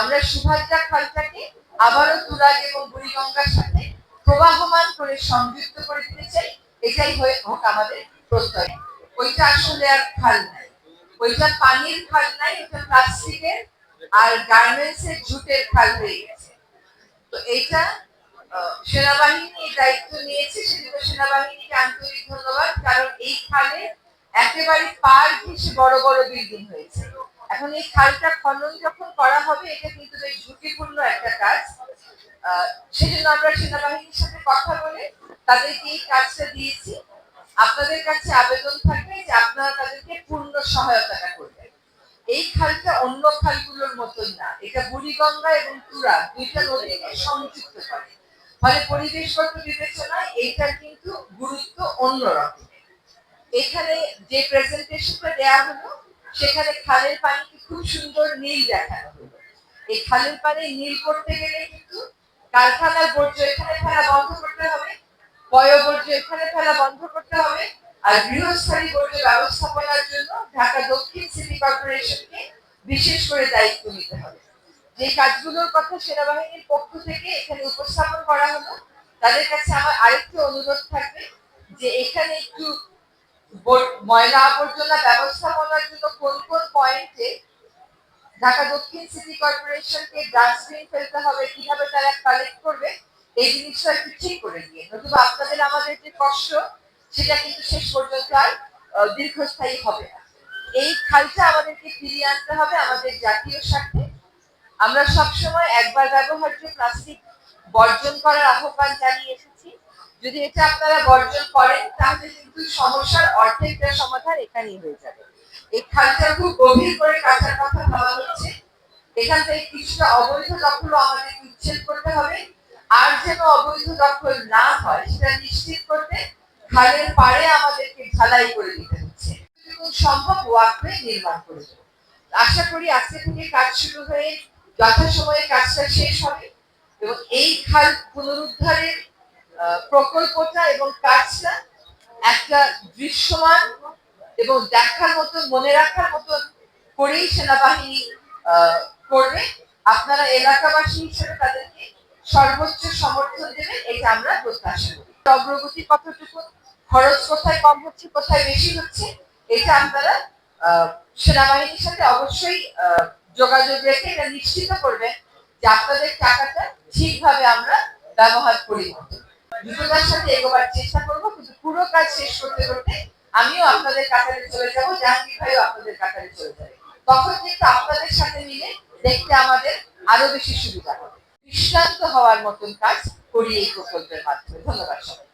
আমরা সুভাদ্রা খালটাকে আবারও তুরাগ এবং বুড়িগঙ্গার সাথে প্রবাহমান করে সংযুক্ত করে দিতে চাই। এটাই হয়ে হোক আমাদের প্রত্যয়। ওইটা আসলে আর খাল নাই। ওইটা পানির খাল নাই ওটা প্লাস্টিকের আর গার্মেন্টস এর জুটের খাল হয়ে গেছে। তো এইটা সেনাবাহিনী দায়িত্ব নিয়েছে, সেজন্য সেনাবাহিনীকে আন্তরিক ধন্যবাদ, কারণ এই খালে একেবারে পার ঘেসে বড় বড় বিল্ডিং হয়েছে। এখন এই খালটা খনন যখন করা হবে, এটা কিন্তু বেশ ঝুঁকিপূর্ণ একটা কাজ। সেজন্য আমরা সেনাবাহিনীর সাথে কথা বলে তাদেরকে এই কাজটা দিয়েছি। আপনাদের কাছে আবেদন থাকবে যে আপনারা তাদেরকে পূর্ণ সহায়তাটা করবেন। এই খালটা অন্য খালগুলোর মতন না। এটা বুড়িগঙ্গা এবং তুরা দুইটা নদীকে সংযুক্ত করে। ফলে পরিবেশগত বিবেচনায় এইটার কিন্তু গুরুত্ব অন্যরকম। এখানে যে প্রেজেন্টেশনটা দেয়া হলো সেখানে খালের পানিকে খুব সুন্দর নীল দেখানো হলো। এই খালের পানি নীল করতে গেলে কিন্তু কারখানার বর্জ্য এখানে ফেলা বন্ধ করতে হবে, বয়বর্জ্য এখানে ফেলা বন্ধ করতে হবে, আর গৃহস্থালী বর্জ্য ব্যবস্থাপনার জন্য ঢাকা দক্ষিণ সিটি কর্পোরেশনকে বিশেষ করে দায়িত্ব নিতে হবে। যে কাজগুলোর কথা সেনাবাহিনীর পক্ষ থেকে এখানে উপস্থাপন করা হলো, তাদের কাছে আমার আরেকটু অনুরোধ থাকবে যে এখানে একটু ময়লা আবর্জনা ব্যবস্থাপনার জন্য কোন কোন পয়েন্টে ঢাকা দক্ষিণ সিটি কর্পোরেশনকে ডাস্টবিন ফেলতে হবে, কীভাবে তারা কালেক্ট করবে, এই জিনিসটা একটু ঠিক করে দিয়ে নতুবা আপনাদের আমাদের যে কষ্ট সেটা কিন্তু শেষ পর্যন্ত আর দীর্ঘস্থায়ী হবে না। এই খালটা আমাদেরকে ফিরিয়ে আনতে হবে আমাদের জাতীয় স্বার্থে। আমরা সবসময় একবার ব্যবহার্য প্লাস্টিক বর্জন করার আহ্বান জানিয়ে যদি এটা আপনারা বর্জন করেন, তাহলে কিন্তু সমস্যার অর্ধেকটা সমাধান এখানেই হয়ে যাবে। এই খালটা খুব গভীর করে কাটার কথা ভাবা হচ্ছে। এখান থেকে কিছুটা অবৈধ দখলও আমাদের উচ্ছেদ করতে হবে। আর যেন অবৈধ দখল না হয়, সেটা নিশ্চিত করতে খালের পাড়ে আমাদেরকে ঢালাই করে দিতে হচ্ছে। সম্ভব ওয়াকওয়ে নির্মাণ করে আশা করি আজকে থেকে কাজ শুরু হয়ে যথাসময়ে কাজটা শেষ হবে। এবং এই খাল পুনরুদ্ধারের প্রকল্পটা এবং কাজটা একটা দৃশ্যমান এবং দেখার মতন, মনে রাখার মতন করেই সেনাবাহিনী করবে। আপনারা এলাকাবাসী হিসেবে তাদেরকে সর্বোচ্চ সমর্থন দেবেন, এটা আমরা প্রত্যাশা করি। অগ্রগতি কতটুকু, খরচ কোথায়, কম হচ্ছে, কোথায় বেশি হচ্ছে, এটা আপনারা সেনাবাহিনীর সাথে অবশ্যই যোগাযোগ রেখে এটা নিশ্চিত করবেন যে আপনাদের টাকাটা ঠিকভাবে আমরা ব্যবহার করি। মতো দ্রুততার সাথে এগোবার চেষ্টা করব, কিন্তু পুরো কাজ শেষ করতে করতে আমিও আপনাদের কাতারে চলে যাব, জাহাঙ্গীর ভাইও আপনাদের কাতারে চলে যাবে। তখন কিন্তু আপনাদের সাথে মিলে দেখতে আমাদের আরও বেশি সুবিধা হবে। বিশ্রান্ত হওয়ার মতন কাজ করি এই প্রকল্পের মাধ্যমে। ধন্যবাদ সবাই